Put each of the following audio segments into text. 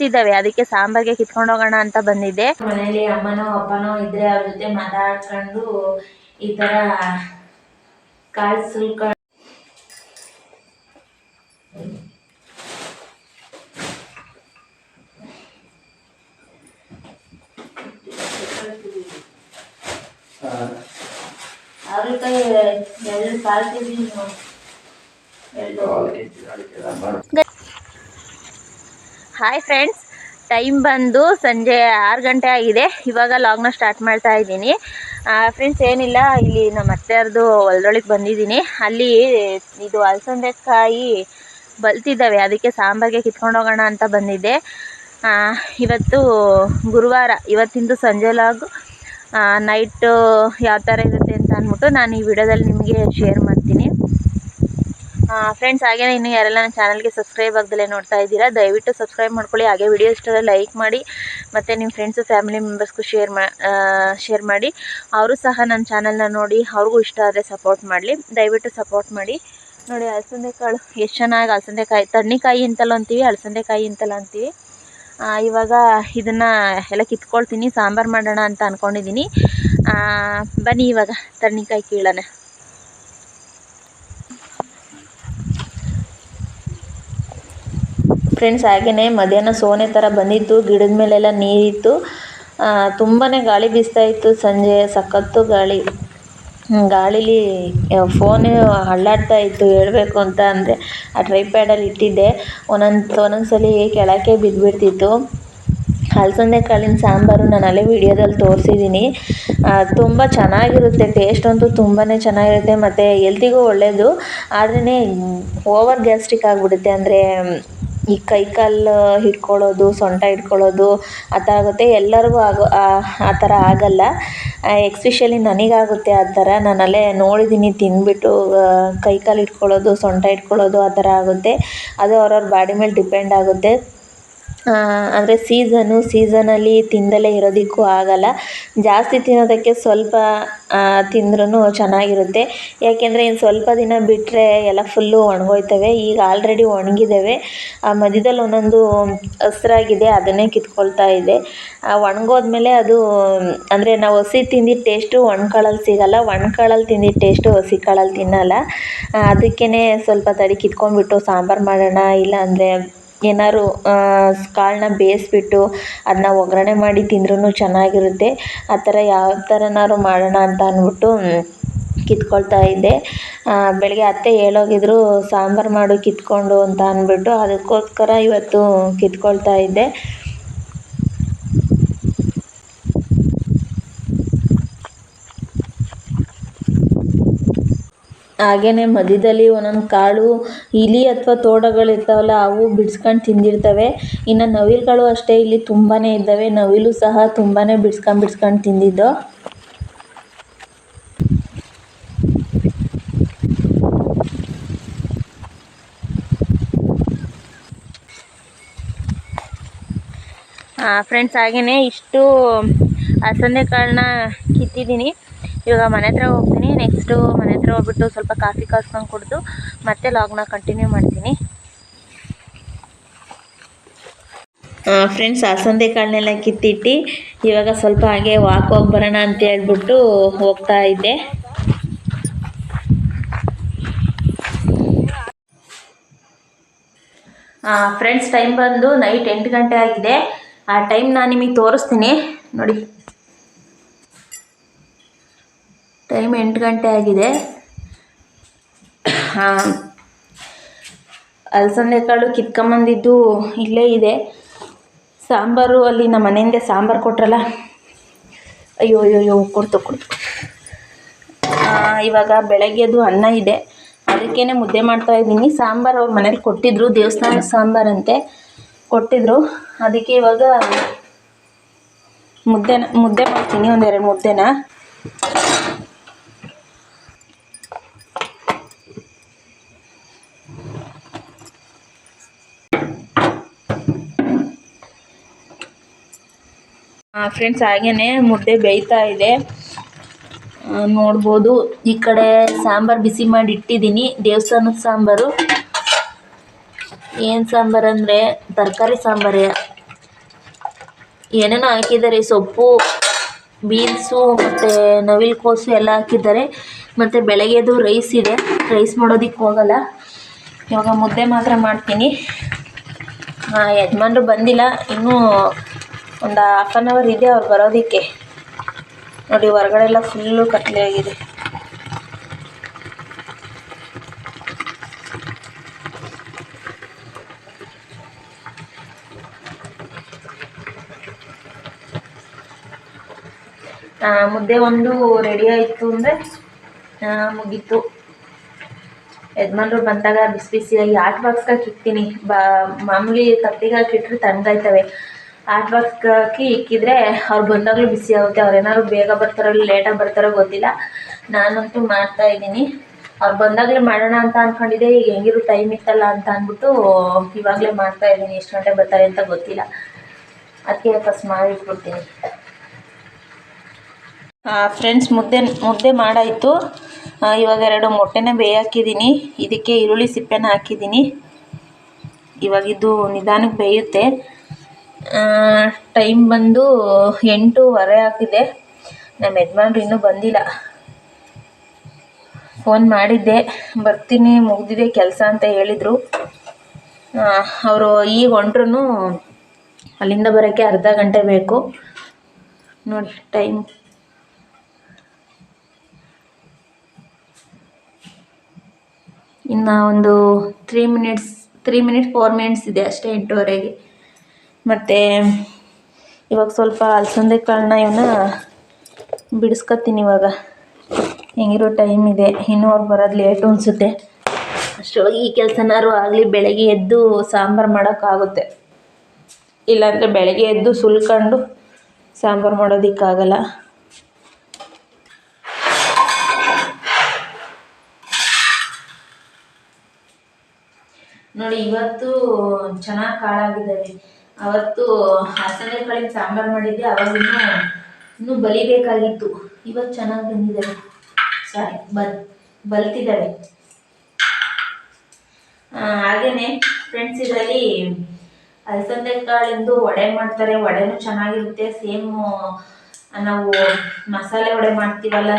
ಇದ್ದಾವೆ ಅದಕ್ಕೆ ಸಾಂಬಾರ್ಗೆ ಕಿತ್ಕೊಂಡು ಹೋಗೋಣ ಅಂತ ಬಂದಿದ್ದೆ. ಮನೇಲಿ ಅಮ್ಮನೋ ಅಪ್ಪನೋ ಇದ್ರೆ ಅವ್ರ ಜೊತೆ ಮಾತಾಡ್ಕೊಂಡು ಈ ತರ ಕಾಳು ಸುಲ್ಕ ಎರಡು ಕಾಲ್ ಕೆ ಎಲ್ಲ ಎರಡು ಹಾಯ್ ಫ್ರೆಂಡ್ಸ್ ಟೈಮ್ ಬಂದು ಸಂಜೆ ಆರು ಗಂಟೆ ಆಗಿದೆ. ಇವಾಗ ಲಾಗ್ನ ಸ್ಟಾರ್ಟ್ ಮಾಡ್ತಾ ಇದ್ದೀನಿ. ಫ್ರೆಂಡ್ಸ್ ಏನಿಲ್ಲ. ಇಲ್ಲಿ ನಮ್ಮ ಅತ್ತೆಯವ್ರದ್ದು ಹೊಲ್ದೊಳಗೆ ಬಂದಿದ್ದೀನಿ. ಅಲ್ಲಿ ಇದು ಅಲಸಂದೆಕಾಯಿ ಬಲ್ತಿದ್ದಾವೆ. ಅದಕ್ಕೆ ಸಾಂಬಾರ್ಗೆ ಕಿತ್ಕೊಂಡು ಹೋಗೋಣ ಅಂತ ಬಂದಿದ್ದೆ. ಇವತ್ತು ಗುರುವಾರ, ಇವತ್ತಿಂದು ಸಂಜೆ ಲಾಗು ನೈಟು ಯಾವ ಥರ ಇರುತ್ತೆ ಅಂತ ಅಂದ್ಬಿಟ್ಟು ನಾನು ಈ ವಿಡಿಯೋದಲ್ಲಿ ನಿಮಗೆ ಶೇರ್ ಮಾಡ್ತೀನಿ. ಫ್ರೆಂಡ್ಸ್ ಹಾಗೆ ಇನ್ನು ಯಾರೆಲ್ಲ ನನ್ನ ಚಾನಲ್ಗೆ ಸಬ್ಸ್ಕ್ರೈಬ್ ಆಗದಲ್ಲೇ ನೋಡ್ತಾ ಇದ್ದೀರಾ, ದಯವಿಟ್ಟು ಸಬ್ಸ್ಕ್ರೈಬ್ ಮಾಡ್ಕೊಳ್ಳಿ, ಹಾಗೆ ವಿಡಿಯೋ ಇಷ್ಟೆಲ್ಲ ಲೈಕ್ ಮಾಡಿ, ಮತ್ತು ನಿಮ್ಮ ಫ್ರೆಂಡ್ಸು ಫ್ಯಾಮಿಲಿ ಮೆಂಬರ್ಸ್ಗೂ ಶೇರ್ ಮಾ ಶೇರ್ ಮಾಡಿ, ಅವರು ಸಹ ನನ್ನ ಚಾನಲ್ನ ನೋಡಿ, ಅವ್ರಿಗೂ ಇಷ್ಟ ಆದರೆ ಸಪೋರ್ಟ್ ಮಾಡಲಿ, ದಯವಿಟ್ಟು ಸಪೋರ್ಟ್ ಮಾಡಿ. ನೋಡಿ ಅಲಸಂದೆಕಾಳು ಎಷ್ಟು ಚೆನ್ನಾಗಿ ಅಲಸಂದೆಕಾಯಿ ತಣ್ಣಿಕಾಯಿ ಅಂತಲೂ ಅಂತೀವಿ ಅಲಸಂದೆಕಾಯಿ ಅಂತಲೂ ಅಂತೀವಿ. ಇವಾಗ ಇದನ್ನು ಎಲ್ಲ ಕಿತ್ಕೊಳ್ತೀನಿ, ಸಾಂಬಾರು ಮಾಡೋಣ ಅಂತ ಅಂದ್ಕೊಂಡಿದ್ದೀನಿ ಬನ್ನಿ ಇವಾಗ ತಣ್ಣಿಕಾಯಿ ಕೀಳೋಣ. ಫ್ರೆಂಡ್ಸ್ ಹಾಗೆಯೇ ಮಧ್ಯಾಹ್ನ ಸೋನೆ ಥರ ಬಂದಿತ್ತು, ಗಿಡದ ಮೇಲೆಲ್ಲ ನೀರಿತ್ತು. ತುಂಬಾ ಗಾಳಿ ಬೀಸ್ತಾ ಇತ್ತು ಸಂಜೆ, ಸಖತ್ತು ಗಾಳಿ. ಗಾಳಿಲಿ ಫೋನ್ ಅಳ್ಳಾಡ್ತಾ ಇತ್ತು, ಹೇಳಬೇಕು ಅಂತ ಅಂದರೆ ಆ ಟ್ರೈಪ್ಯಾಡಲ್ಲಿ ಇಟ್ಟಿದ್ದೆ. ಒಂದೊಂದು ಒಂದೊಂದು ಸಲ ಕೆಳಕ್ಕೆ ಬಿದ್ದುಬಿಡ್ತಿತ್ತು ಅಲಸಂದೆ ಕಾಳಿನ ಸಾಂಬಾರು ನಾನು ಅಲ್ಲೇ ವಿಡಿಯೋದಲ್ಲಿ ತೋರಿಸಿದ್ದೀನಿ ತುಂಬ ಚೆನ್ನಾಗಿರುತ್ತೆ ಟೇಸ್ಟ್ ಅಂತೂ ತುಂಬಾ ಚೆನ್ನಾಗಿರುತ್ತೆ, ಮತ್ತು ಎಲ್ತಿಗೂ ಒಳ್ಳೆಯದು ಆದ್ರೇ ಓವರ್ ಗ್ಯಾಸ್ಟ್ರಿಕ್ ಆಗಿಬಿಡುತ್ತೆ ಅಂದರೆ ಈ ಕೈ ಕಾಲು ಹಿಡ್ಕೊಳ್ಳೋದು, ಸೊಂಟ ಹಿಡ್ಕೊಳ್ಳೋದು ಆ ಥರ ಆಗುತ್ತೆ. ಎಲ್ಲರಿಗೂ ಆಗೋ, ಆ- ಥರ ಆಗಲ್ಲ. ಎಕ್ಸ್ಪೆಷಲಿ ನನಗಾಗುತ್ತೆ ಆ ಥರ. ನಾನು ಅಲ್ಲೇ ನೋಡಿದ್ದೀನಿ ತಿಂದ್ಬಿಟ್ಟು ಕೈ ಕಾಲು ಹಿಡ್ಕೊಳ್ಳೋದು, ಸೊಂಟ ಹಿಡ್ಕೊಳ್ಳೋದು ಆ ಥರ ಆಗುತ್ತೆ. ಅದು ಅವ್ರವ್ರ ಬಾಡಿ ಮೇಲೆ ಡಿಪೆಂಡ್ ಆಗುತ್ತೆ. ಅಂದರೆ ಸೀಸನು ಸೀಸನಲ್ಲಿ ತಿಂದಲೇ ಇರೋದಕ್ಕೂ ಆಗಲ್ಲ. ಜಾಸ್ತಿ ತಿನ್ನೋದಕ್ಕೆ ಸ್ವಲ್ಪ ತಿಂದ್ರೂ ಚೆನ್ನಾಗಿರುತ್ತೆ. ಯಾಕೆಂದರೆ ಇನ್ನು ಸ್ವಲ್ಪ ದಿನ ಬಿಟ್ಟರೆ ಎಲ್ಲ ಫುಲ್ಲು ಒಣಗೋಯ್ತವೆ. ಈಗ ಆಲ್ರೆಡಿ ಒಣಗಿದ್ದಾವೆ ಆ ಮಧ್ಯದಲ್ಲಿ ಒಂದೊಂದು ಹಸ್ರಾಗಿದೆ, ಅದನ್ನೇ ಕಿತ್ಕೊಳ್ತಾ ಇದೆ. ಒಣಗೋದ್ಮೇಲೆ ಅದು, ಅಂದರೆ ನಾವು ಹಸಿ ತಿಂದಿದ್ದ ಟೇಸ್ಟು ಒಣಕಾಳಲ್ಲಿ ಸಿಗಲ್ಲ. ಒಣಕಾಳಲ್ಲಿ ತಿಂದಿದ್ದ ಟೇಸ್ಟು ಹಸಿ ಕಾಳಲ್ಲಿ ತಿನ್ನಲ್ಲ. ಅದಕ್ಕೇ ಸ್ವಲ್ಪ ತಡಿ ಕಿತ್ಕೊಂಡ್ಬಿಟ್ಟು ಸಾಂಬಾರು ಮಾಡೋಣ. ಇಲ್ಲ ಅಂದರೆ ಏನಾದ್ರು ಕಾಳನ್ನ ಬೇಯಿಸ್ಬಿಟ್ಟು ಅದನ್ನ ಒಗ್ಗರಣೆ ಮಾಡಿ ತಿಂದ್ರೂ ಚೆನ್ನಾಗಿರುತ್ತೆ. ಆ ಥರ ಯಾವ ಥರನಾದ್ರು ಮಾಡೋಣ ಅಂತ ಅಂದ್ಬಿಟ್ಟು ಕಿತ್ಕೊಳ್ತಾ ಇದ್ದೆ. ಬೆಳಗ್ಗೆ ಅತ್ತೆ ಹೇಳೋಗಿದ್ರು, ಸಾಂಬಾರು ಮಾಡು ಕಿತ್ಕೊಂಡು ಅಂತ ಅಂದ್ಬಿಟ್ಟು, ಅದಕ್ಕೋಸ್ಕರ ಇವತ್ತು ಕಿತ್ಕೊಳ್ತಾ ಇದ್ದೆ. ಹಾಗೆಯೇ ಮಧ್ಯದಲ್ಲಿ ಒಂದೊಂದು ಕಾಳು, ಇಲಿ ಅಥವಾ ತೋಡಗಳು ಇರ್ತಾವಲ್ಲ, ಅವು ಬಿಡ್ಸ್ಕೊಂಡು ತಿಂದಿರ್ತವೆ. ಇನ್ನು ನವಿಲುಗಳು ಅಷ್ಟೇ ಇಲ್ಲಿ ತುಂಬಾ ಇದ್ದಾವೆ. ನವಿಲು ಸಹ ತುಂಬಾ ಬಿಡ್ಸ್ಕೊಂಡು ಬಿಡ್ಸ್ಕೊಂಡು ತಿಂದಿದ್ದು. ಫ್ರೆಂಡ್ಸ್ ಹಾಗೇ ಇಷ್ಟು ಅಲಸಂದೆ ಕಾಳನ್ನ ಕಿತ್ತಿದ್ದೀನಿ. ಇವಾಗ ಮನೆ ಹತ್ರ ಹೋಗ್ತೀನಿ. ನೆಕ್ಸ್ಟು ಹತ್ರ ಹೋಗ್ಬಿಟ್ಟು ಸ್ವಲ್ಪ ಕಾಫಿ ಕಾಸ್ಕೊಂಡು ಕುಡಿದು ಮತ್ತೆ ಲಾಗ್ನ ಕಂಟಿನ್ಯೂ ಮಾಡ್ತೀನಿ. ಫ್ರೆಂಡ್ಸ್ ಅಸಂದೆ ಕಾಳನ್ನೆಲ್ಲ ಕಿತ್ತಿಟ್ಟು, ಇವಾಗ ಸ್ವಲ್ಪ ಹಾಗೆ ವಾಕ್ ಹೋಗಿ ಬರೋಣ ಅಂತ ಹೇಳ್ಬಿಟ್ಟು ಹೋಗ್ತಾ ಇದ್ದೆ. ಫ್ರೆಂಡ್ಸ್ ಟೈಮ್ ಬಂದು ನೈಟ್ ಎಂಟು ಗಂಟೆ ಆಗಿದೆ. ಆ ಟೈಮ್ ನಾನು ನಿಮಗೆ ತೋರಿಸ್ತೀನಿ. ನೋಡಿ. ಟೈಮ್ ಎಂಟು ಗಂಟೆ ಆಗಿದೆ. ಅಲಸಂದೆ ಕಾಳು ಕಿತ್ಕೊಂಬಂದಿದ್ದು ಇಲ್ಲೇ ಇದೆ. ಸಾಂಬಾರು ಅಲ್ಲಿ ನಮ್ಮ ಮನೆಯಿಂದ ಸಾಂಬಾರು ಕೊಟ್ರಲ್ಲ. ಅಯ್ಯೋ ಅಯ್ಯೋ ಅಯ್ಯೋ, ಕೊಡ್ತು ಕೊಡ್ತು. ಇವಾಗ ಬೆಳಗ್ಗೆದು ಅನ್ನ ಇದೆ. ಅದಕ್ಕೇ ಮುದ್ದೆ ಮಾಡ್ತಾ ಇದ್ದೀನಿ. ಸಾಂಬಾರು ಅವ್ರ ಮನೇಲಿ ಕೊಟ್ಟಿದ್ರು. ದೇವಸ್ಥಾನದ ಸಾಂಬಾರಂತೆ ಕೊಟ್ಟಿದ್ರು. ಅದಕ್ಕೆ ಇವಾಗ ಮುದ್ದೆನ, ಮುದ್ದೆ ಮಾಡ್ತೀನಿ. ಒಂದೆರಡು ಮುದ್ದೆನ. ಫ್ರೆಂಡ್ಸ್ ಹಾಗೇನೆ ಮುದ್ದೆ ಬೇಯ್ತಾ ಇದೆ. ನೋಡ್ಬೋದು. ಈ ಕಡೆ ಸಾಂಬಾರು ಬಿಸಿ ಮಾಡಿ ಇಟ್ಟಿದ್ದೀನಿ. ದೇವಸ್ಥಾನದ ಸಾಂಬಾರು. ಏನು ಸಾಂಬಾರು ಅಂದರೆ ತರಕಾರಿ ಸಾಂಬಾರೇ. ಏನೇನೋ ಹಾಕಿದ್ದಾರೆ. ಸೊಪ್ಪು, ಬೀನ್ಸು, ಮತ್ತು ನವಿಲು ಕೋಸು ಎಲ್ಲ ಹಾಕಿದ್ದಾರೆ. ಮತ್ತು ಬೆಳಗ್ಗೆದು ರೈಸ್ ಇದೆ. ರೈಸ್ ಮಾಡೋದಕ್ಕೆ ಹೋಗಲ್ಲ. ಇವಾಗ ಮುದ್ದೆ ಮಾತ್ರ ಮಾಡ್ತೀನಿ. ಯಜಮಾನ್ರು ಬಂದಿಲ್ಲ. ಇನ್ನೂ ಒಂದು ಹಾಫ್ ಆನ್ ಅವರ್ ಇದೆ ಅವ್ರು ಬರೋದಕ್ಕೆ. ನೋಡಿ ಹೊರಗಡೆ ಎಲ್ಲ ಫುಲ್ಲು ಕತ್ಲೆ ಆಗಿದೆ. ಮುದ್ದೆ ಒಂದು ರೆಡಿ ಆಯಿತು ಅಂದರೆ ಮುಗೀತು. ಯಜಮಾನ್ರು ಬಂದಾಗ ಬಿಸಿ ಬಿಸಿಯಾಗಿ ಆಟ್ ಬಾಕ್ಸ್ಗೆ ಇಕ್ತೀನಿ. ಬಾ, ಮಾಮೂಲಿ ತತ್ತಿಗೆ ಹಾಕಿಟ್ರೆ ತಣ್ಣಗಾಯ್ತವೆ ಆಟ್ ವರ್ಕ್ಗೆ ಇಕ್ಕಿದ್ರೆ ಅವ್ರು ಬಂದಾಗಲೂ ಬಿಸಿ ಆಗುತ್ತೆ. ಅವ್ರು ಏನಾದ್ರು ಬೇಗ ಬರ್ತಾರೋ ಇಲ್ಲ ಲೇಟಾಗಿ ಬರ್ತಾರೋ ಗೊತ್ತಿಲ್ಲ. ನಾನಂತೂ ಮಾಡ್ತಾ ಇದ್ದೀನಿ. ಅವ್ರು ಬಂದಾಗಲೇ ಮಾಡೋಣ ಅಂತ ಅಂದ್ಕೊಂಡಿದ್ದೆ ಈಗ ಹೆಂಗಿರು ಟೈಮ್ ಇತ್ತಲ್ಲ ಅಂತ ಅಂದ್ಬಿಟ್ಟು ಇವಾಗಲೇ ಮಾಡ್ತಾ ಇದ್ದೀನಿ. ಎಷ್ಟು ಗಂಟೆ ಬರ್ತಾರೆ ಅಂತ ಗೊತ್ತಿಲ್ಲ. ಅದಕ್ಕೆ ಫಸ್ಟ್ ಮಾಡಿಟ್ಬಿಡ್ತೀನಿ. ಫ್ರೆಂಡ್ಸ್ ಮುದ್ದೆ ಮುದ್ದೆ ಮಾಡಾಯಿತು. ಇವಾಗ ಎರಡು ಮೊಟ್ಟೆನೇ ಬೇಯಾಕಿದ್ದೀನಿ ಇದಕ್ಕೆ ಈರುಳ್ಳಿ ಸಿಪ್ಪೆನ ಹಾಕಿದ್ದೀನಿ. ಇವಾಗಿದ್ದು ನಿಧಾನಕ್ಕೆ ಬೇಯುತ್ತೆ. ಟೈಮ್ ಬಂದು ಎಂಟೂವರೆ ಆಗಿದೆ. ನಮ್ಮ ಯಜಮಾನ್ರು ಇನ್ನೂ ಬಂದಿಲ್ಲ. ಫೋನ್ ಮಾಡಿದ್ದೆ. ಬರ್ತೀನಿ, ಮುಗ್ದಿದೆ ಕೆಲಸ ಅಂತ ಹೇಳಿದರು. ಅವರು ಈಗ ಹೊಂಟ್ರು ಅಲ್ಲಿಂದ ಬರೋಕ್ಕೆ ಅರ್ಧ ಗಂಟೆ ಬೇಕು. ನೋಡಿ ಟೈಮ್ ಇನ್ನು ಒಂದು three minutes three minutes four minutes ಇದೆ ಅಷ್ಟೇ ಎಂಟುವರೆಗೆ. ಮತ್ತು ಇವಾಗ ಸ್ವಲ್ಪ ಅಲಸಂದೆ ಕಾಳನ್ನ ಇವನ್ನ ಬಿಡಿಸ್ಕೊತೀನಿ ಇವಾಗ. ಹೆಂಗಿರೋ ಟೈಮ್ ಇದೆ. ಇನ್ನೂ ಅವ್ರು ಬರೋದು ಲೇಟು ಅನಿಸುತ್ತೆ. ಅಷ್ಟರೊಳಗೆ ಈ ಕೆಲಸನಾರು ಆಗಲಿ ಬೆಳಗ್ಗೆ ಎದ್ದು ಸಾಂಬಾರು ಮಾಡೋಕ್ಕಾಗುತ್ತೆ. ಇಲ್ಲಾಂದರೆ ಬೆಳಗ್ಗೆ ಎದ್ದು ಸುಲ್ಕೊಂಡು ಸಾಂಬಾರು ಮಾಡೋದಕ್ಕಾಗಲ್ಲ. ನೋಡಿ, ಇವತ್ತು ಚೆನ್ನಾಗಿ ಕಾಳಾಗಿದ್ದಾವೆ. ಅವತ್ತು ಹಸನೆ ಕಾಳಿನ ಸಾಂಬಾರು ಮಾಡಿದ್ದೆ, ಅವಾಗ ಇನ್ನೂ ಬಲಿಬೇಕಾಗಿತ್ತು ಇವತ್ತು ಚೆನ್ನಾಗಿ ಬಂದಿದ್ದಾವೆ ಸಾರಿ, ಬಲ್, ಬಲ್ತಿದ್ದಾವೆ. ಹಾಗೇನೆ ಫ್ರೆಂಡ್ಸ್ ಇದರಲ್ಲಿ ಅಲಸಂದೆ ಕಾಳಿಂದು ವಡೆ ಮಾಡ್ತಾರೆ. ವಡೆನೂ ಚೆನ್ನಾಗಿರುತ್ತೆ. ಸೇಮ್, ನಾವು ಮಸಾಲೆ ವಡೆ ಮಾಡ್ತೀವಲ್ಲ,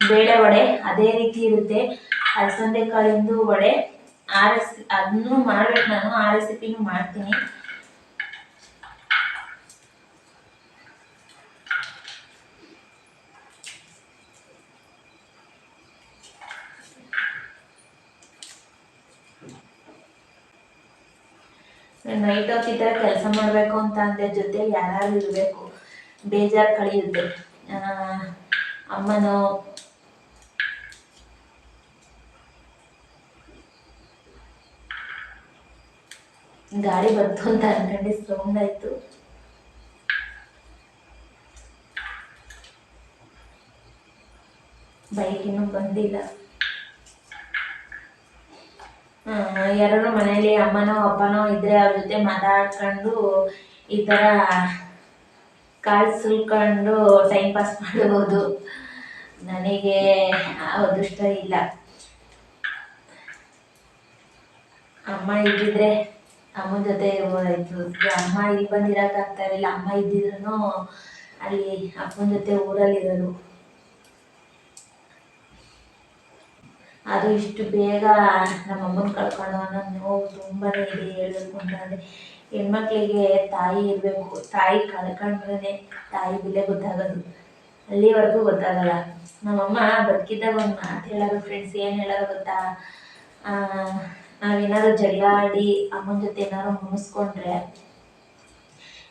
ಬೇಳೆ ವಡೆ, ಅದೇ ರೀತಿ ಇರುತ್ತೆ. ಅಲಸಂದೆ ಕಾಳಿಂದು ವಡೆ. ಆ ರೆಸಿ ಅದನ್ನು ಮಾಡ್ಬೇಕು ನಾನು ಆ ರೆಸಿಪಿನೂ ಮಾಡ್ತೀನಿ. ನೈಟ್ ಹೊತ್ತಿದ್ದರೆ ಕೆಲಸ ಮಾಡಬೇಕು ಅಂತ ಅಂದೆ ಜೊತೆ ಯಾರು ಇರಬೇಕು, ಬೇಜಾರು ಕಳಿಯುತ್ತೆ. ಅಮ್ಮನೋ ಗಾಡಿ ಬಂತು ಅಂತ ಅನ್ಕೊಂಡು ಸೌಂಡ್ ಆಯ್ತು. ಬೈಕ್ ಇನ್ನೂ ಬಂದಿಲ್ಲ. ಯಾರು ಮನೇಲಿ ಅಮ್ಮನೋ, ಅಪ್ಪನೋ ಇದ್ರೆ ಅವ್ರ ಜೊತೆ ಮಾತಾಡ್ಕೊಂಡು ಈ ಥರ ಕಾಲು ಸುಲ್ಕೊಂಡು ಟೈಮ್ ಪಾಸ್ ಮಾಡ್ಬೋದು. ನನಗೆ ಅದೃಷ್ಟ ಇಲ್ಲ. ಅಮ್ಮ ಇದ್ದಿದ್ರೆ ಅಮ್ಮನ ಜೊತೆ ಇದು ಅಮ್ಮ ಇಲ್ಲಿ ಬಂದಿರಕ್ಕಾಗ್ತಾ ಇರಲಿಲ್ಲ ಅಮ್ಮ ಇದ್ದಿದ್ರು ಅಲ್ಲಿ ಅಪ್ಪನ ಜೊತೆ ಊರಲ್ಲಿ ಇರೋದು ಅದು ಇಷ್ಟು ಬೇಗ ನಮ್ಮ ಅಮ್ಮನ ಕಳ್ಕೊಂಡು ಅನ್ನೋ ನೋವು ತುಂಬಾ ಇದೆ ಹೇಳಬೇಕು ಅಂತಂದರೆ ಹೆಣ್ಮಕ್ಳಿಗೆ ತಾಯಿ ಇರಬೇಕು. ತಾಯಿ ಕಳ್ಕೊಂಡ್ರೆ ತಾಯಿ ಬೆಲೆ ಗೊತ್ತಾಗೋದು. ಅಲ್ಲಿವರೆಗೂ ಗೊತ್ತಾಗಲ್ಲ. ನಮ್ಮಮ್ಮ ಬದುಕಿದ್ದಾಗ ಒಂದು ಮಾತು ಹೇಳೋದು ಫ್ರೆಂಡ್ಸ್ ಏನು ಹೇಳೋದು ಗೊತ್ತಾ? ಆ, ನಾವೇನಾದ್ರು ಜಗಳ ಅಮ್ಮನ ಜೊತೆ ಏನಾದ್ರು ಮುಗಿಸ್ಕೊಂಡ್ರೆ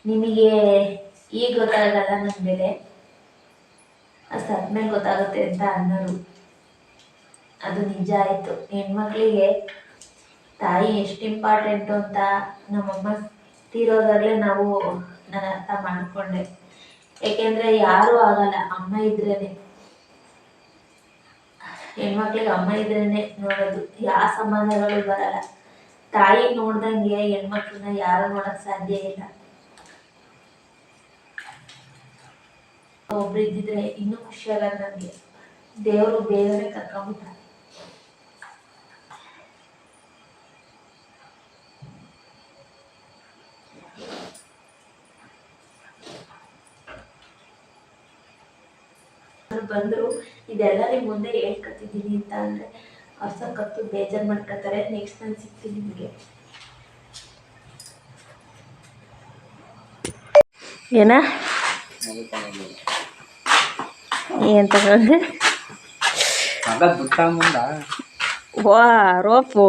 ನಿಮಗೆ ಈಗ ಗೊತ್ತಾಗಲ್ಲ ನನ್ನ ಬೆಲೆ. ಅದು ಸತ್ಮೇಲೆ ಗೊತ್ತಾಗುತ್ತೆ ಅಂತ ಅನ್ನೋರು. ಅದು ನಿಜ ಆಯಿತು. ಹೆಣ್ಮಕ್ಳಿಗೆ ತಾಯಿ ಎಷ್ಟು ಇಂಪಾರ್ಟೆಂಟು ಅಂತ ನಮ್ಮಮ್ಮ ತೀರೋದಾಗಲೇ ನಾವು ನಾನು ಅರ್ಥ ಮಾಡಿಕೊಂಡೆ. ಯಾಕೆಂದರೆ ಯಾರೂ ಆಗಲ್ಲ. ಅಮ್ಮ ಇದ್ರೇನೆ. ಹೆಣ್ಮಕ್ಳಿಗೆ ಅಮ್ಮ ಇದ್ರೇನೆ ನೋಡೋದು. ಯಾವ ಸಂಬಂಧಗಳು ಬರಲ್ಲ. ತಾಯಿ ನೋಡ್ದಂಗೆ ಹೆಣ್ಮಕ್ಳನ್ನ ಯಾರು ನೋಡಕ್ ಸಾಧ್ಯ ಇಲ್ಲ. ಒಬ್ರು ಇದ್ದಿದ್ರೆ ಇನ್ನೂ ಖುಷಿ ಆಗಲ್ಲ ದೇವರು ಬೇರೆ ಕರ್ಕೊಂಡ್ಬಿಟ್ಟ ಬಂದ್ರು ಇದೆಲ್ಲ ನಿಮ್ಮ ಮುಂದೆ ಹೇಳ್ಕೊತಿದ್ದೀನಿ ಅಂತ ಅಂದರೆ ಅವ್ರು ಸಖತ್ತು ಬೇಜಾರು ಮಾಡ್ಕೊತಾರೆ. ನೆಕ್ಸ್ಟ್ ನಾನು ಸಿಗ್ತೀನಿ ನಿಮಗೆ. ಏನ? ಏನ್ ತಗೊಂಡೆ? ವಾ ರೋಪು.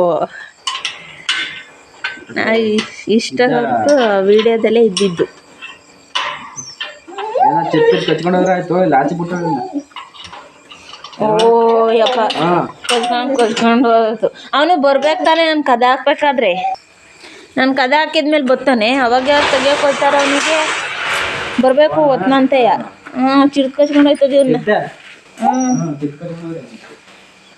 ನಾ ಇಷ್ಟ ಹೊತ್ತು ವಿಡಿಯೋದಲ್ಲೇ ಇದ್ದಿದ್ದು. ಕೊಚ್ಕೊಂಡು ಕೊಚ್ಕೊಂಡು ಹೋಯ್ತು ಅವನು ಬರ್ಬೇಕು ತಾನೆ ನಾನು ಕದ ಹಾಕ್ಬೇಕಾದ್ರೆ. ನಾನು ಕದ ಹಾಕಿದ್ಮೇಲೆ ಬರ್ತಾನೆ. ಅವಾಗ ಯಾರು ತೆಗಿಯೋಕೆ ಹೋಗ್ತಾರ ಅವನಿಗೆ. ಬರಬೇಕು ಒತ್ನಂತೆಯ ಹ್ಞೂ ಚಿಡ್ದು ಕಚ್ಕೊಂಡು ಹೋಯ್ತದ ಇವನ್ನ ಹ್ಞೂ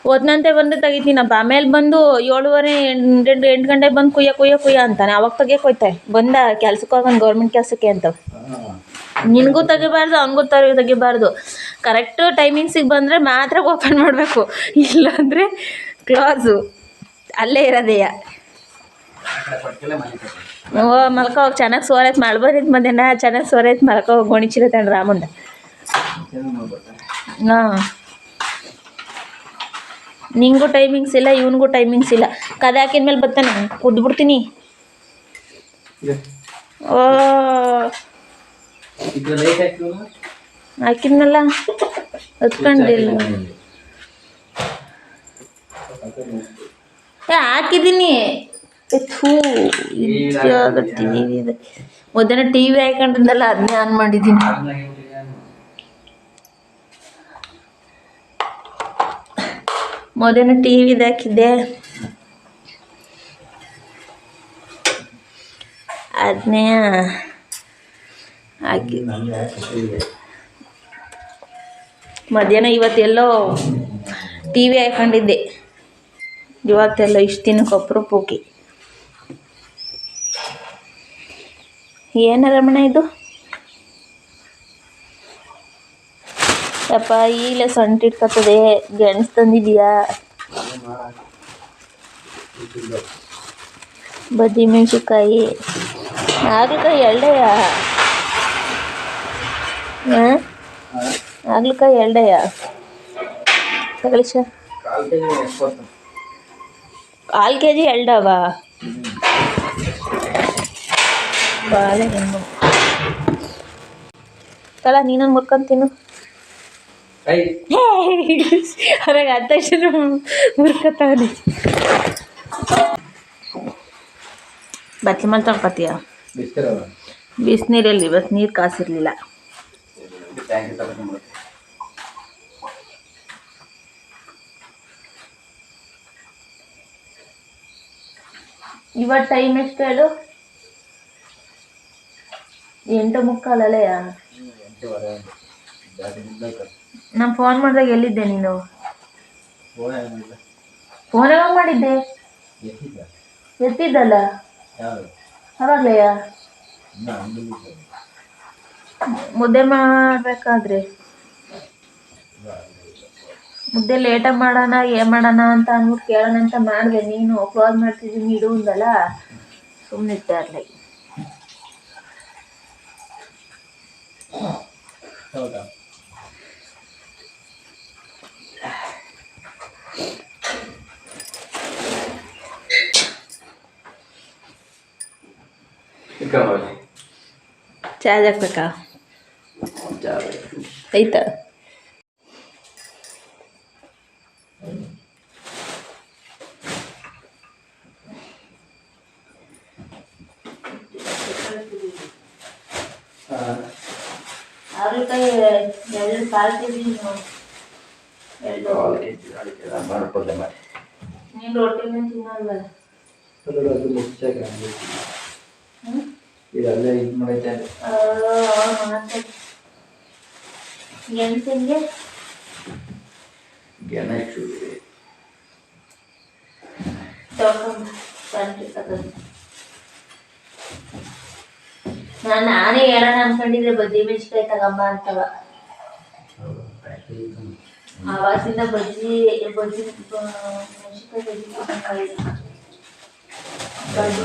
ಒತ್ನಂತೆ ಬಂದು ತೆಗಿತೀನಪ್ಪ. ಆಮೇಲೆ ಬಂದು ಏಳುವರೆ ಎಂಟು ಎಂಟು ಗಂಟೆಗೆ ಬಂದು ಕುಯ್ಯ ಕುಯ್ಯ ಕುಯ್ಯ ಅಂತಾನೆ. ಅವಾಗ ತೆಗಿಯಕ್ಕೆ ಹೋಯ್ತಾ. ಬಂದ ಕೆಲ್ಸಕ್ಕೆ ಹೋಗೋನು ಗೌರ್ಮೆಂಟ್ ಕೆಲಸಕ್ಕೆ ಅಂತ. ನಿನಗೂ ತೆಗಿಬಾರ್ದು ಅವನಿಗೂ ತೆಗಿ ತೆಗಿಬಾರ್ದು ಕರೆಕ್ಟು ಟೈಮಿಂಗ್ಸಿಗೆ ಬಂದರೆ ಮಾತ್ರ ಓಪನ್ ಮಾಡಬೇಕು. ಇಲ್ಲಾಂದರೆ ಕ್ಲೋಸು ಅಲ್ಲೇ ಇರೋದೆಯ ಓ ಮಲ್ಕ ಹೋಗಿ ಚೆನ್ನಾಗಿ ಸೋರೈತೆ ಮಳೆ ಬಂದಿದ್ದು ಮಧ್ಯಾಹ್ನ ಚೆನ್ನಾಗಿ ಸೋರೈತೆ ಮಲ್ಕ ಹೋಗಿ ಗೋಣಿಚಿರತ್ತೆ ತಂಡ್ರ ರಾಮಂದ ಹಾಂ. ನಿಂಗೂ ಟೈಮಿಂಗ್ಸ್ ಇಲ್ಲ ಇವನಿಗೂ ಟೈಮಿಂಗ್ಸ್ ಇಲ್ಲ. ಕದ ಹಾಕಿದ್ಮೇಲೆ ಬರ್ತಾನೆ ಕುದ್ಬಿಡ್ತೀನಿ. ಓ. ಹಾಕಿದ್ನಲ್ಲ? ಹೊತ್ಕೊಂಡಿಲ್ಲ. ಹಾಕಿದ್ದೀನಿ. ಥೂ ಇದೆ? ಮೊದಲನೇ ಟಿ ವಿ ಹಾಕೊಂಡಿದ್ದಲ್ಲ ಅದನ್ನೇ ಆನ್ ಮಾಡಿದ್ದೀನಿ. ಮೊದಲನೇ ಟಿ ವಿದು ಹಾಕಿದ್ದೆ. ಅದನ್ನೇ ಹಾಕಿ ಮಧ್ಯಾಹ್ನ ಇವತ್ತೆಲ್ಲೋ ಟಿ ವಿ ಹಾಕೊಂಡಿದ್ದೆ. ಇವತ್ತೆಲ್ಲ ಇಷ್ಟು ದಿನಕ್ಕೊಬ್ಬರು ಪೂಕಿ. ಏನ ರಮಣ ಇದು? ಅಪ್ಪ ಈಗಲೇ ಸೊಂಟಿಟ್ಕೊತದೆ ಗೆಣಸು ತಂದಿದ್ಯಾ ಬದ್ದಿ ಮೆಣಸಿನ್ಕಾಯಿ. ಹಾಗಲಕಾಯಿ ಎಳ್ಳೆಯ? ಎಳ್ಳೆಯ ತಗೊಳ್ಳಿ ಸರ್ ಕಾಲ್ ಕೆ ಜಿ ಎರಡವ ಬಾಳೆಹಣ್ಣು ತಳ ನೀನೊಂದು ಕೈ ಹೊರಗೆ ಆದ ತಕ್ಷಣ ಬತ್ತಿ ಬಟ್ಲಿ ಮೇಲೆ ಬಿಸ್ತಿರಲ್ಲ ಬಿಸಿನೀರಲ್ಲಿ ಇವತ್ತು ನೀರು ಕಾಸಿರಲಿಲ್ಲ. ಟ್ಯಾಂಕಿ ತಗೊಂಡ್ಬಿಡುತ್ತೆ ಇವತ್ತು ಟೈಮ್ ಎಷ್ಟು ಹೇಳು? ಎಂಟು ಮುಕ್ಕಾಲಲ್ಲೇ? ನಾನು ಫೋನ್ ಮಾಡಿದಾಗ ಎಲ್ಲಿದ್ದೆ ನೀನು? ಫೋನ್ ಯಾವಾಗ ಮಾಡಿದ್ದೆ? ಎತ್ತಿದ್ದಲ್ಲ? ಅಂಗಡಿ ಮುದ್ದೆ ಮಾಡಬೇಕಾದ್ರೆ. ಮುದ್ದೆ ಲೇಟಾಗಿ ಮಾಡೋಣ ಏನು ಮಾಡೋಣ ಅಂತ ಅಂದ್ಬಿಟ್ಟು ಕೇಳೋಣ ಅಂತ ಮಾಡಿದೆ. ನೀನು ಕ್ಲೋಸ್ ಮಾಡ್ತಿದ್ದೀನಿ ಇಡು ಅಂದಲ್ಲ. ಸುಮ್ಮನೆ ಇಟ್ಟೆ ಚಾರ್ಜ್ ಹೌದಾ ಚಿಕ್ಕಬಳ್ಳಿ ಚಾರ್ಜ್ ಹಾಕ್ಬೇಕಾ ಐತಾ ಹಾಗಲಕಾಯಿ ಎರಡು ಕಾಲು ಕೆ ಜಿ ಎರಡು ಮಾಡ್ಕೊಡ್ದೆ ಮಾಡಿ ನೀನು ರೊಟ್ಟಿನೇ ತಿನ್ನಲ್ವಲ್ಲ ಅದು ಮುಚ್ಚಾಕ ಹ್ಞೂ ಇದೆಲ್ಲ ಇದು ಮಾಡೈತೆ ಗೆಣಸಿನ್ಗೆ ಗೆಣಸು ತಗೊಂಡು ನಾನು ನಾನೇ ಹೇಳೋಣ ಅನ್ಕೊಂಡಿದ್ರೆ ಬಜ್ಜಿ ಮೆಣಸಿನ್ಕಾಯಿ ತಗೊಂಬ ಅಂತವ ಆವಾಸಿಂದ ಬಜ್ಜಿ ಬಜ್ಜಿ ಬ- ಮೆಣಸಿನ್ಕಾಯಿ ಬಜ್ಜಿ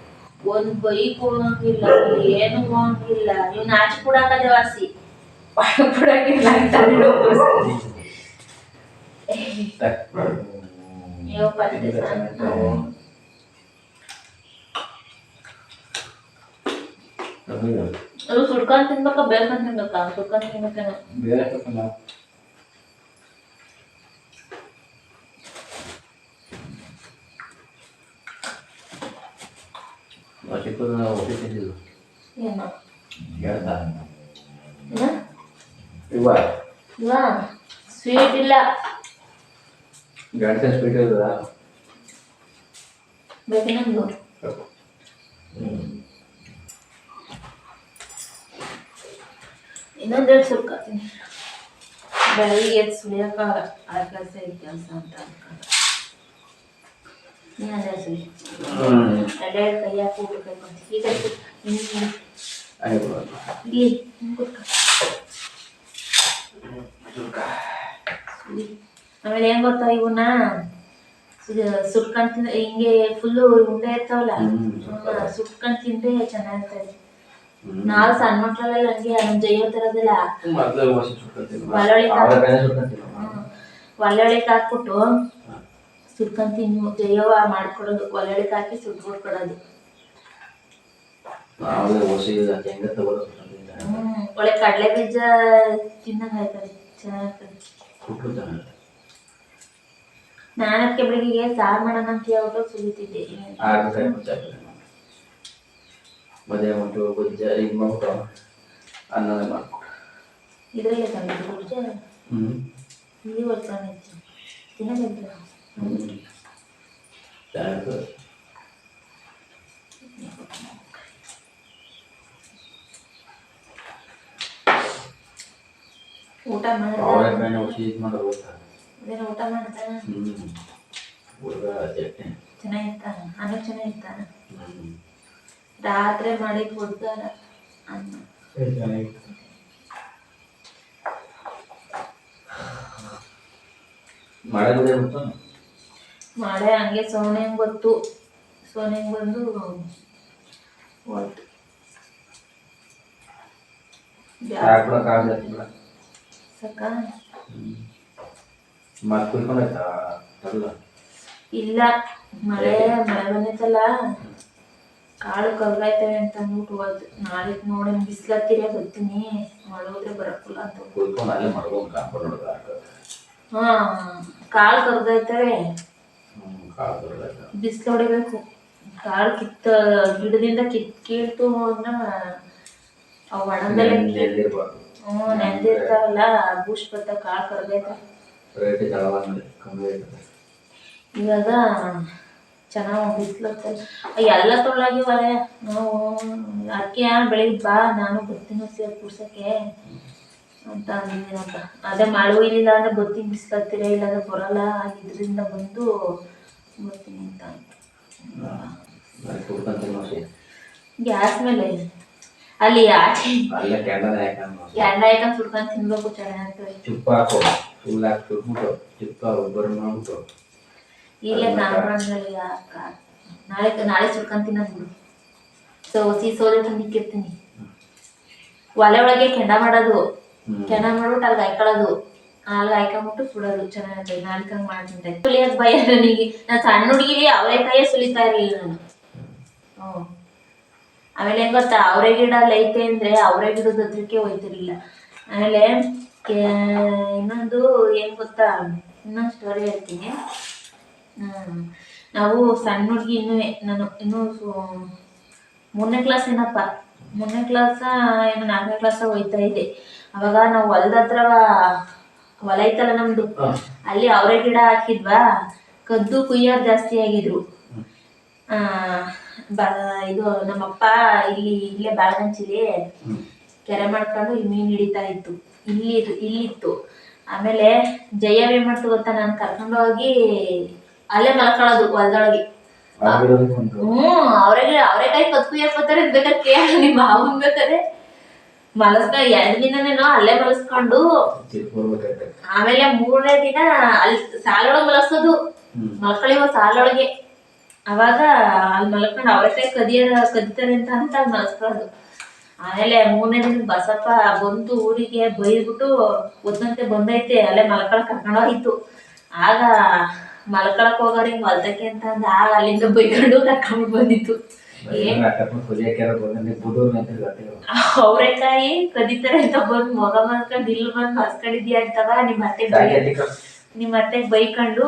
ಬಜ್ಜಿ ಮೆಣಸಿನ್ಕಾಯಿ ಮಾಡಿ ಗೆಣಸು ಬಿಳಿ ಎಲ್ಲಿಗೂ ಅರ್ಧ ಕೆ ಜಿನ ಎಷ್ಟು ಸರಿ ಇಪ್ಪತ್ತು ನೀವು ಬಡ್ಡಿ ಮೆಣಸಿನಕಾಯಿ ಏಯ್ ಏ- ಒಂದ್ ಬೈಕ್ ಹೋಗಂಗಿಲ್ಲ ಏನು ಹೋಗಂಗಿಲ್ಲ ಇವ್ ನಾಚಿ ಕುಡಾಕದೆ ವಾಸಿ ಕುಡಂಗಿಲ್ಲ ಅಂತ ನೀವು ಬಂದೆ ಅದು ಸುಡ್ಕೊಂಡ್ ತಿನ್ಬೇಕಾ ಬೇಕಂತ ತಿನ್ಬೇಕಾ ಸುಡ್ಕೊಂಡ್ ತಿನ್ಬೇಕೇನೋ ಬೇರೆ ನಾವು ಒಟ್ಟು ತಿಂದಿದ್ದು ಏನೋ? ಹೇಳ್ತಾ ಏನ? ಇವ ಇವಾ ಸ್ವೀಟ್ ಇಲ್ಲ. ಗಂಟೆ ಸ್ವೀಟ್ ಇರೋದಾ ಬೇಕೇನಂದು ಇನ್ನೊಂದೆರಡು ಸುರ್ಕೊತೀನಿ ಬೆಳಿಗ್ಗೆ ಎದ್ದು ಸುಳಿಯೋಕ್ಕಾಗ ಆ ಕೆಲಸ ಈ ಕೆಲಸ ಅಂತ ಅನ್ಕೊಂಡು. ಆಮೇಲೆ ಏನ್ ಗೊತ್ತಾ ಇವನ್ನ ಸುಟ್ಕೊಂಡ್ ತಿಂದ ಹಿಂಗೆ ಫುಲ್ಲು ಉಂಡೆ ಇರ್ತಾವಲ್ಲ ಸುಟ್ಕೊಂಡ್ ತಿಂದ್ರೆ ಚೆನ್ನಾಗಿರ್ತದೆ ನಾವು ಸಣ್ಣ ಮಕ್ಕಳಲ್ಲ ಹಂಗೆ ನಮ್ ಜೈವ ತರದಿಲ್ಲ ಮೊದಲು ವರ್ಷ ಸುಟ್ಕೊತೀನಿ ಒಳ್ಳೊಳ್ಳೆ ಅವಳ ಬೇರೆ ಸುಟ್ಕೊತೀನಿ ಒಳ್ಳೆಳಿಕ್ ಹಾಕ್ಬಿಟ್ಟು ತಿನ್ನು ಜೈವ ಮಾಡ್ಕೊಡೋದು ಒಳ್ಳೆಳಿಕ್ ಹಾಕಿ ಸುಟ್ಬಿಟ್ಟು ಕೊಡೋದು ನಾವು ಹೊಸ ಹೆಂಗ ತಗೋದು ಹ್ಮ್ ಒಳ್ಳೆ ಕಡಲೆ ಬೀಜ ತಿನ್ನಂಗ್ ಆಯ್ತದೆ ಚೆನ್ನಾಗಿರ್ತದೆ. ಸುಟ್ಟು ಚೆನ್ನಾಗಿ ನಾನಕ್ಕೆ ಬೆಳಿಗ್ಗೆ ಸಾರು ಮಾಡೋಣ ಅಂತ ಹೇಳ್ಬಿಟ್ಟು ಸುಲಿತಿದ್ದೆ ಮದುವೆ ಗೊಜ್ಜ ಇದು ಮಾಡ್ಬಿಟ್ಟು ಮಾಡ್ಕೊಡು. ಇದ್ರಲ್ಲೇ ತಂದಿದ್ದು ಗುಡ್ಜ ಹ್ಞೂ ಬರ್ತಾನೆ ತಿನ್ನಬೇಕು ಹ್ಞೂ ಚೆನ್ನಾಗಿರ್ತದೆ ಊಟ ಅವಳ ಮಾಡ್ದ ಬೇನೆ ಹೊಸಿ ಇದು ಮಾಡೋದು ಗೊತ್ತಾ ಅದೇನೋ ಊಟ ಮಾಡ್ದ ಹ್ಞೂ ಹುಡುಗ ಚಟ್ನಿ ಚೆನ್ನಾಗಿತ್ತ ಅನ್ನ ಚೆನ್ನಾಗಿತ್ತ ಹ್ಞೂ ರಾತ್ರಿ ಮಾಡಿದ್ ಕೊಡ್ತಾರ ಅನ್ನ ಮಾಡೋದೇ ಗೊತ್ತಾ ಮಾಡೇ ಹಂಗೆ ಸೋನೆ ಗೊತ್ತು. ಸೋನೆ ಬಂದು ಹೋಯ್ತು. ಸಾಕ ಇಲ್ಲ. ಮಳೆ ಮಳೆ ಬಂದೈತಲ್ಲ. ಕಾಳು ಕಲ್ಗಾಯ್ತವೆ ಅಂತ ಅಂದ್ಬಿಟ್ಟು ಹೋದ್ ನಾಳೆ ನೋಡಿ ಬಿಸ್ಲತ್ತಿರ ಬರ್ತೀನಿ ಮಳೆ ಬರಕ್ಕಲ್ಲ ಅಂತ ಹಾ. ಕಾಳು ಬರೋದಾಯ್ತು ಬಿಸಿಲು ಹೊಡಿಬೇಕು ಕಾಳು ಕಿತ್ತ ಗಿಡದಿಂದ ಕಿತ್ ಕೀಳ್ತು ಅಂದ್ರೆ ಅವು ಎಲ್ಲಿರ್ಬಾರ್ದು ಹ್ಞೂ ನೆಂದಿರ್ತಾವಲ್ಲ ಬೂಸ್ಟ್ ಬರ್ತ ಕಾಳು ಆಯ್ತದೆ ಇವಾಗ ಚೆನ್ನಾಗಿ ಬಿಸಿಲು ಎಲ್ಲ ತೊಳಗಿವಲೆ ನಾವು ಅದಕ್ಕೆ ಬೆಳಿಗ್ಗೆ ಬಾ ನಾನು ಬರ್ತೀನಿ ಸೇರಿ ಕುಡ್ಸಕ್ಕೆ ಅಂತ ಅಂದಿದ್ದೀನಪ್ಪ ಅದೇ ಮಳೆ ಇಲ್ಲ ಅಂದ್ರೆ ಬತ್ತಿ ಬಿಸಿಲತ್ತಿರ ಇಲ್ಲಾಂದ್ರೆ ಬರಲ್ಲ. ಇದರಿಂದ ಬಂದು ಗ್ಯಾಸ್ ಮೇಲೆ ಅಲ್ಲಿ ಆಚೆ ಅಲ್ಲ ಕ್ಯಾಂಡಲ್ ಹಾಕೊಂಡು ಸುಡ್ಕೊಂಡು ತಿನ್ಬೇಕು ಚೆನ್ನಾಗಿರ್ತದೆ ಚುಪ್ಪ ಹಾಕೋ ಫುಲ್ ಹಾಕಿ ಸುಟ್ಬಿಟ್ಟು ಚುಪ್ಪ ಒಬ್ಬರು ಮಾಡ್ಬಿಟ್ಟು. ಇಲ್ಲೇ ಕಾಂಪೌಂಡ್ರಲ್ಲಿ ನಾಳೆ ನಾಳೆ ಸುಡ್ಕೊಂತೀನಿ ಅಂದ್ಬಿಡು ಸೊ ಸಿ ಸೋದೆ ತಂದಿಕ್ಕಿರ್ತೀನಿ ಒಲೆ ಒಳಗೆ ಕೆಂಡ ಮಾಡೋದು. ಕೆಂಡ ಮಾಡ್ಬಿಟ್ಟು ಅಲ್ಲಿ ಹಾಕೊಳ್ಳೋದು ಅಲ್ಲಿ ಹಾಕೊಂಡ್ಬಿಟ್ಟು ಕುಡೋದು ಚೆನ್ನಾಗಿರ್ತದೆ ನಾಲ್ಕಂಗ್ ಮಾಡ್ತಿದ್ದೆ. ಸುಲಿಯೋದು ಭಯ ನನಗೆ. ನಾನು ಸಣ್ಣ ಹುಡುಗಿಲಿ ಅವರೆಕಾಯೇ ಸುಲಿತಾ ಇರ್ಲಿಲ್ಲ ನಾನು. ಹ್ಞೂ ಆಮೇಲೆ ಹೆಂಗ್ ಗೊತ್ತಾ, ಅವರೆ ಗಿಡ ಲೈತೆ ಅಂದ್ರೆ ಅವರೆ ಗಿಡದ ಹತ್ರಕ್ಕೆ ಹೋಯ್ತಿರ್ಲಿಲ್ಲ. ಆಮೇಲೆ ಇನ್ನೊಂದು ಏನ್ ಗೊತ್ತಾ, ಇನ್ನೊಂದು ಸ್ಟೋರಿ ಹೇಳ್ತೀನಿ. ಹ್ಮ್. ನಾವು ಸಣ್ಣ ಹುಡುಗಿ ಇನ್ನೂ, ನಾನು ಇನ್ನೂ ಮೂರನೇ ಕ್ಲಾಸ್ ಏನಪ್ಪ? ಮೂರನೇ ಕ್ಲಾಸ ಏನು ನಾಲ್ಕನೇ ಕ್ಲಾಸ ಹೋಯ್ತಾ ಇದ್ದೆ. ಅವಾಗ ನಾವು ಹೊಲ್ದ ಹತ್ರ ಹೊಲ ಐತಲ್ಲ ನಮ್ದು ಅಲ್ಲಿ ಅವರೇ ಗಿಡ ಹಾಕಿದ್ವಾ ಕದ್ದು ಕುಯ್ಯೋರು ಜಾಸ್ತಿ ಆಗಿದ್ರು. ಆ, ಬ ಇದು ನಮ್ಮಪ್ಪ ಇಲ್ಲಿ ಇಲ್ಲೇ ಬಾಳಗಂಚಿಲಿ. ಕೆರೆ ಮಾಡ್ಕೊಂಡು ಮೀನ್ ಮೀನು ಹಿಡಿತಾ ಇತ್ತು. ಇಲ್ಲಿ ಇಲ್ಲಿತ್ತು. ಆಮೇಲೆ ಜಯವ್ ಏನ್ ಮಾಡ್ತು ಗೊತ್ತಾ ನಾನು ಕರ್ಕೊಂಡು ಹೋಗಿ ಅಲ್ಲೇ ಮಲ್ಕೊಳ್ಳೋದು ಹೊಲ್ದೊಳಗೆ. ಹ್ಮ್ ಅವ್ರಿಗೆ ಅವರೇ ಕೈ ಕತ್ಕು ಬರ್ತಾರೆ ಬೇಕಾದ್ರೆ ಕೇಳ ನಿಮ್ಮ ಮಾವನ್ ಬೇಕಾದ್ರೆ. ಮಲಸ್ಕ ಎರಡ್ ದಿನನೇನೋ ಅಲ್ಲೇ ಮಲಸ್ಕೊಂಡು ಆಮೇಲೆ ಮೂರನೇ ದಿನ ಅಲ್ಲಿ ಸಾಲೊಳಗ್ ಮಲಸೋದು ಮಲ್ಕೊಳಿವ ಸಾಲೊಳಗೆ. ಅವಾಗ ಅಲ್ಲಿ ಮಲ್ಕೊಂಡು ಅವರೇ ಕದಿಯ ಕದಿತಾರೆ ಅಂತ ಅಂತ ಮಲಸ್ಕೊಳ್ಳೋದು ಆಮೇಲೆ ಮೂರನೇ ದಿನ ಬಸಪ್ಪ ಬಂತು ಊರಿಗೆ ಬೈದ್ಬಿಟ್ಟು ಒತ್ತಂತೆ ಬಂದೈತೆ ಅಲ್ಲೇ ಮಲ್ಕೊಳಕ್ ಕರ್ಕೊಂಡೋಗಿತ್ತು ಆಗ ಮಲ್ಕೊಳಕ್ ಹೋಗೋರಿಗೆ ಮಲ್ತಕ್ಕೆ ಅಂತ ಅಂದ ಆಗ ಅಲ್ಲಿಂದ ಬೈಕೊಂಡು ಕರ್ಕೊಂಡು ಬಂದಿತ್ತು ಅವ್ರೆಕಾಯಿ ಕದಿತಾರೆ ಅಂತ ಬಂದ್ ಮೊಗ ಮಾಡ್ಕೊಂಡು ಇಲ್ ಬಂದ್ ಮಸ್ಕೊಂಡಿದ್ಯಾ ಅಂತವ ನಿಮ್ಮ ಅತ್ತೆ ಬೈ ಅತ್ತೆ ಬೈಕೊಂಡು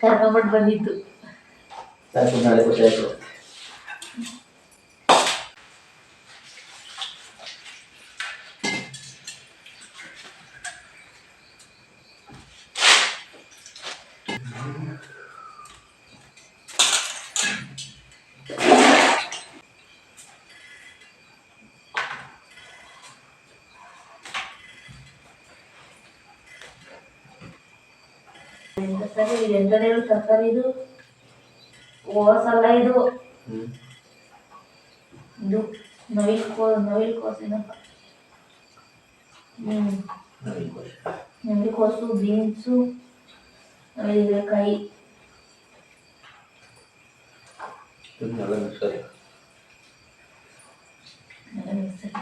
ಕರ್ಕೊಂಡ್ಬಿಟ್ಟು ಬಂದಿತ್ತು ತರ್ಕಾರಿ ಇದು. ಎಂಟನೇಳು ಇದು ಓಸಲ್ಲ ಇದು. ಇದು ನವಿಲ್ ಕೋ ನವಿಲ್ ಕೋಸೇನಪ್ಪ ಹ್ಞೂ ನವಿಲ್ ಕೋಸು. ಬೀನ್ಸು ನವಿಲಕಾಯಿ ಎಲ್ಲ ಮಿಕ್ಸರ್ ಮಿಕ್ಸರ್